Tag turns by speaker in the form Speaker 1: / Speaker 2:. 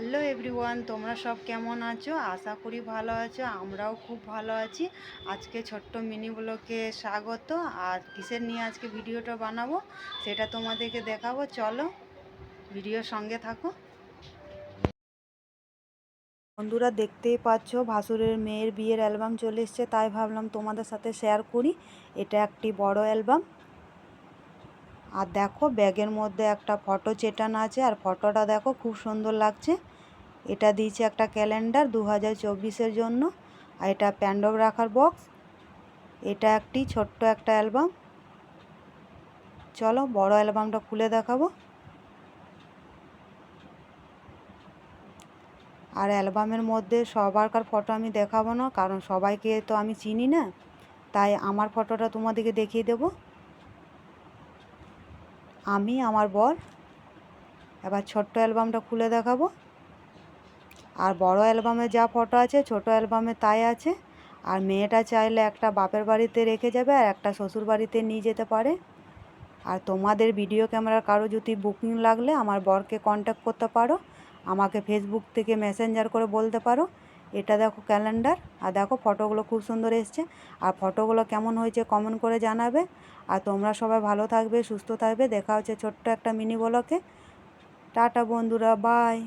Speaker 1: Hello everyone, তোমরা সব কেমন আছো? আশা করি ভালো আছো, আমরাও খুব ভালো আছি। আজকে ছোট্ট মিনি ব্লকে স্বাগত। আর কিসের নিয়ে আজকে ভিডিওটা বানাবো, সেটা তোমাদেরকে দেখাবো। চলো ভিডিওর সঙ্গে থাকো। বন্ধুরা দেখতেই পাচ্ছ, ভাসুরের মেয়ের বিয়ের অ্যালবাম চলে এসছে, তাই ভাবলাম তোমাদের সাথে শেয়ার করি। এটা একটি বড় অ্যালবাম। আর দেখো ব্যাগের মধ্যে একটা ফটো চেটানো আছে আর ফটোটা দেখো খুব সুন্দর লাগছে। এটা দিয়েছে একটা ক্যালেন্ডার দু হাজার চব্বিশের জন্য আর এটা প্যান্ডব রাখার বক্স। এটা একটি ছোট্ট একটা অ্যালবাম। চলো বড় অ্যালবামটা খুলে দেখাবো। আর অ্যালবামের মধ্যে সবারকার ফটো আমি দেখাবো না, কারণ সবাইকে তো আমি চিনি না, তাই আমার ফটোটা তোমাদেরকে দেখিয়ে দেবো। আমি, আমার বর। এবার ছোট্ট অ্যালবামটা খুলে দেখাবো। আর বড় অ্যালবামে যা ফটো আছে, ছোট অ্যালবামে তাই আছে। আর মেয়েটা চাইলে একটা বাপের বাড়িতে রেখে যাবে আর একটা শ্বশুর বাড়িতে নিয়ে যেতে পারে। আর তোমাদের ভিডিও ক্যামেরার কারও যদি বুকিং লাগলে আমার বরকে কন্ট্যাক্ট করতে পারো। আমাকে ফেসবুক থেকে মেসেঞ্জার করে বলতে পারো। এটা দেখো ক্যালেন্ডার আর দেখো ফটোগুলো খুব সুন্দর এসছে। আর ফটোগুলো কেমন হয়েছে কমেন্ট করে জানাবে। আর তোমরা সবাই ভালো থাকবে, সুস্থ থাকবে। দেখা হচ্ছে ছোট্ট একটা মিনি বলকে টাটা বন্ধুরা বাই